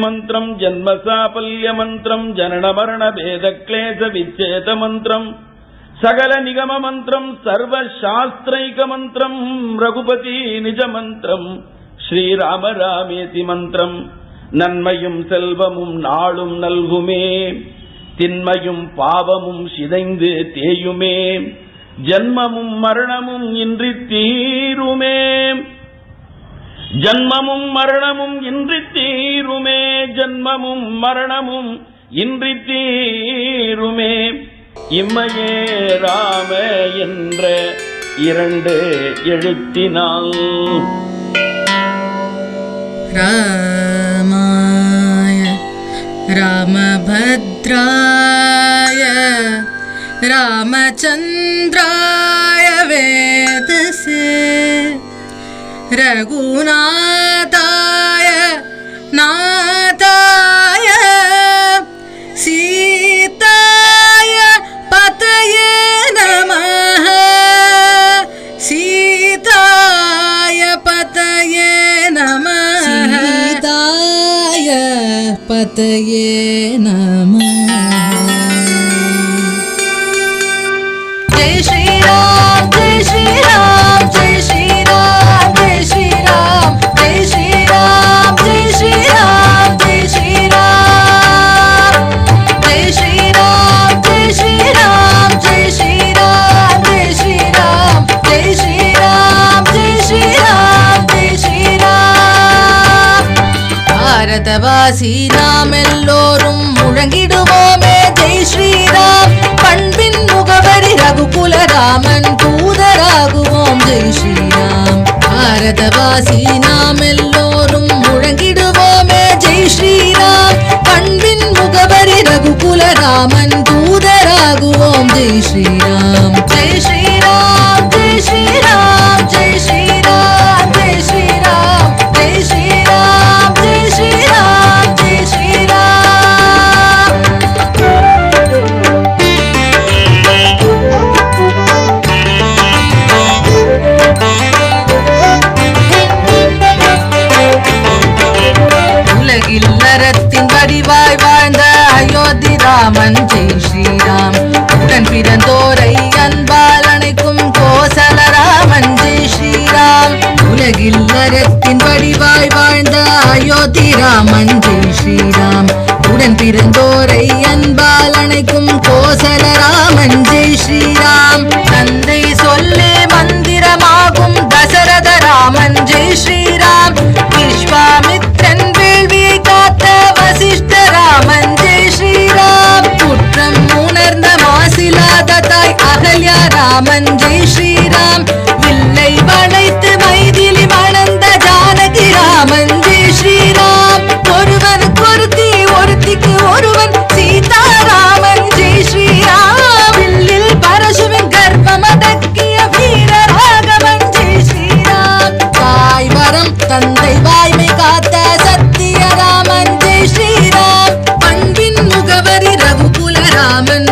மந்திரம் ஜன்மசாபல்ய மந்திரம் ஜனனமரண பேத கிளேச விச்சேத மந்திரம் சகல நிகம மந்திரம் சர்வ சாஸ்திரைக மந்திரம் ரகுபதி நிஜ மந்திரம் ஸ்ரீராம ராமேதி மந்திரம். நன்மையும் செல்வமும் நாளும் நல்குமே தின்மையும் பாவமும் சிதைந்து தேயுமே ஜன்மமும் மரணமும் இன்றி தீருமே. ஜன்மமும் மரணமும் இன்றி தீருமே ஜன்மமும் மரணமும் இன்றி தீருமே. இம்மையே ராம என்ற இரண்டு எழுத்தினால். ராமாய ராமபத்ராய ராமச்சந்திரா రఘునాథాయ నాథాయ సీతాయ పతయే నమ సీతాయ పతయే నమ. సీతాయ పతయే నమ. பாரதவாசி நாம் எல்லோரும் முழங்கிடுவோமே. ஜெய் ஸ்ரீராம். பண்பின் முகவரி ரகுகுலராமன் தூதராகுவோம். ஜெய் ஸ்ரீராம். பாரதவாசி நாம் எல்லோரும் முழங்கிடுவோமே. ஜெய் ஸ்ரீராம். பண்பின் முகவரி ரகுகுலராமன் தூதராகுவோம். ஜெய் ஸ்ரீராம். ஜெய் ஸ்ரீ ராமன் ஜெய் ஸ்ரீராம் வில்லை வளைத்து மைதிலி வளர்ந்த ஜானகி ராமன் ஜெய் ஸ்ரீராம். ஒருவனுக்கு ஒருத்தி ஒருத்திக்கு ஒருவன் சீதாராமன் ஜெய் ஸ்ரீராம். வில்லில் பரசுவின் கர்ப்பம் அடக்கிய வீர ராகவன் ஜெய் ஸ்ரீராம். தாய் வரம் தந்தை வாய்மை காத்த சத்தியராமன் ஜெய் ஸ்ரீராம். பண்பின் முகவரி ரகுகுல ராமன்